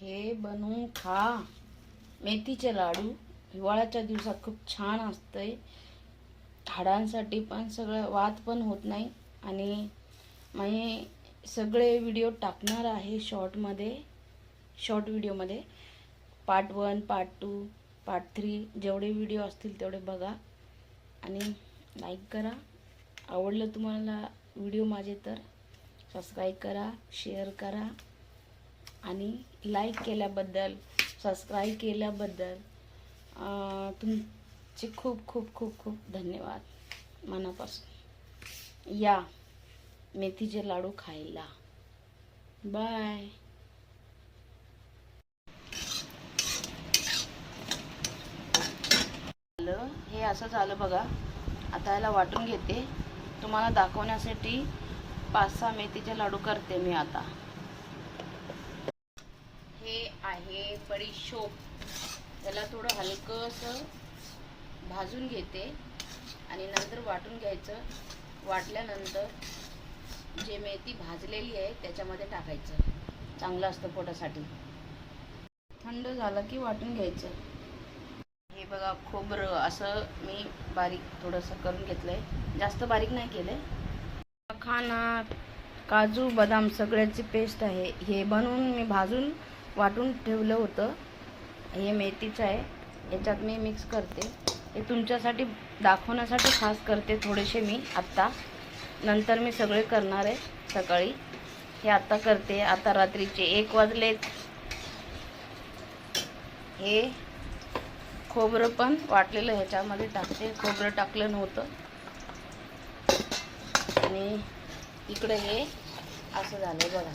हे बनवून खा. मेथीचे लाडू हिवाळ्याच्या दिवसात खूप छान असतंय. हाडांसाठी पण सगळं वाद पण होत नाही. आणि मी सगळे व्हिडिओ टाकणार आहे शॉर्टमध्ये शॉर्ट व्हिडिओमध्ये. Part one part two part three जेवढे व्हिडिओ असतील तेवढे बघा. आणि लाईक करा. आवडलं तुम्हाला व्हिडिओ माझे तर सबस्क्राईब करा शेअर करा. आणि लाईक केल्याबद्दल सबस्क्राईब केल्याबद्दल तुमचे खूप खूप खूप खूप धन्यवाद मनापासून. या मेथीचे लाडू खायला. बाय हे असं झालं बघा. आता याला वाटून घेते. तुम्हाला दाखवण्यासाठी पाच सहा मेथीचे लाडू करते मी आता. हे आहे बडीशोप. त्याला थोडं हलकंसं भाजून घेते आणि नंतर वाटून घ्यायचं. वाटल्यानंतर जे मेथी भाजलेली आहे त्याच्यामध्ये टाकायचं. चांगलं असतं पोटासाठी. थंड झालं की वाटून घ्यायचं. हे बघा खोबरं असं मी बारीक थोडंसं करून घेतलंय. जास्त बारीक नाही केलंय. खाना काजू बदाम सगळ्याची पेस्ट आहे. हे बनवून मी भाजून वाटून ठेवलं होतं. हे मेथीचं आहे. याच्यात मी मिक्स करते. हे तुमच्यासाठी दाखवण्यासाठी खास करते थोडेसे मी आत्ता. नंतर मी सगळे करणार आहे सकाळी. हे आत्ता करते. आता रात्रीचे एक वाजलेत. हे खोबरं पण वाटलेलं ह्याच्यामध्ये टाकते. खोबरं टाकलं नव्हतं. आणि इकडे हे असं झालं बघा.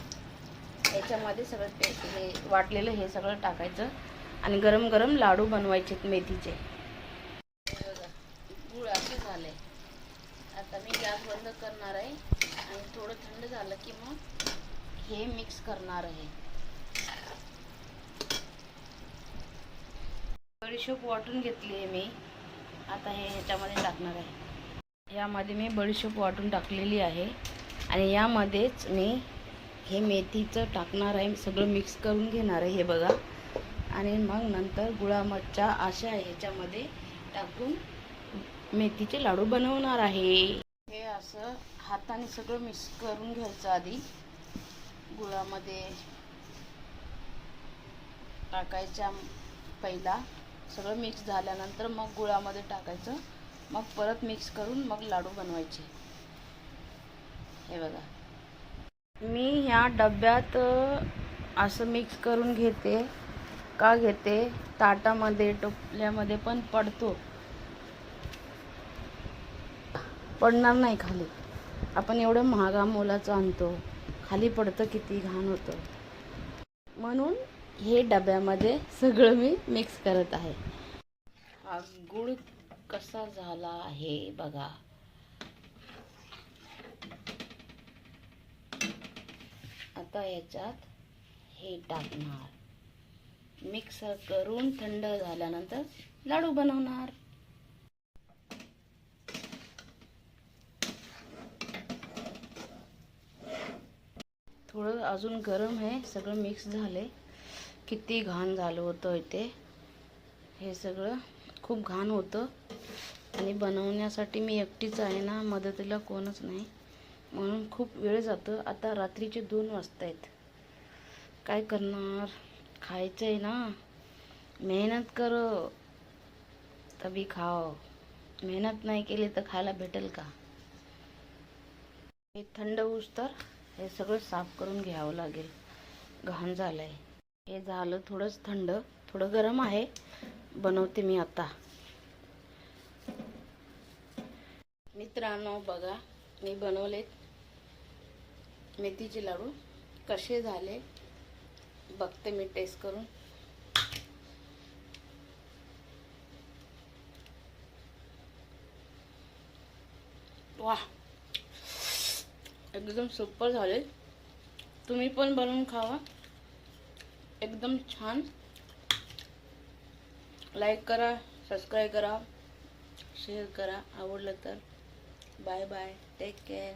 याच्यामध्ये सगळं ते हे वाटलेलं हे सगळं टाकायचं. आणि गरम गरम लाडू बनवायचे मेथीचे. गुळ असं झालंय आता मी गॅस बंद करणार आहे. आणि थोडं थंड झालं की मग हे मिक्स करणार आहे. बडीशोप वाटून घेतली आहे मी. आता हे ह्याच्यामध्ये टाकणार आहे. यामध्ये मी बडीशोप वाटून टाकलेली आहे. आणि यामध्येच मी हे मेथीचं टाकणार आहे. सगळं मिक्स करून घेणार आहे हे बघा. आणि मग नंतर गुळामच्छा अशा ह्याच्यामध्ये टाकून मेथीचे लाडू बनवणार आहे. हे असं हाताने सगळं मिक्स करून घ्यायचं आधी. गुळामध्ये टाकायच्या पहिला सगळं मिक्स झाल्यानंतर मग गुळामध्ये टाकायचं. मग परत मिक्स करून मग लाडू बनवायचे. हे बघा. मी ह्या डब्यात असं मिक्स करून घेते का घेते? ताटामध्ये टोपल्यामध्ये पण पडतो. पडणार नाही खाली. आपण एवढं महागा मोलाचं आणतो. खाली पडतं किती घाण होतं. म्हणून हे डब्यामध्ये सगळं मी मिक्स करत आहे. हा गुळ कसा झाला आहे बघा. आता याच्यात हे टाकणार. मिक्स करून थंड झाल्यानंतर लाडू बनवणार. थोडं अजून गरम आहे सगळं मिक्स झाले. किती घाण झालं होतं इथे. हे सगळं खूप घाण होतं. आणि बनवण्यासाठी मी एकटीच आहे ना मदतीला कोणच नाही. म्हणून खूप वेळ जातं. आता रात्रीचे दोन वाजता आहेत काय करणार? खायचं आहे ना. मेहनत कर. तभी खाओ. मेहनत नाही केली तर खायला भेटेल का? हे थंड ऊस तर हे सगळं साफ करून घ्यावं लागेल. घाण झालं आहे हे झालं थोडंच थंड. थोडं गरम आहे. बनवते मी आता. मित्रांनो बघा. मी बनवलेत मेथीचे लाडू कसे झाले? बघते मी टेस्ट करून. वा एकदम सुपर झाले. तुम्ही पण बनवून खावा. एकदम छान. लाईक करा सबस्क्राईब करा शेअर करा. आवडलं तर. Bye bye take care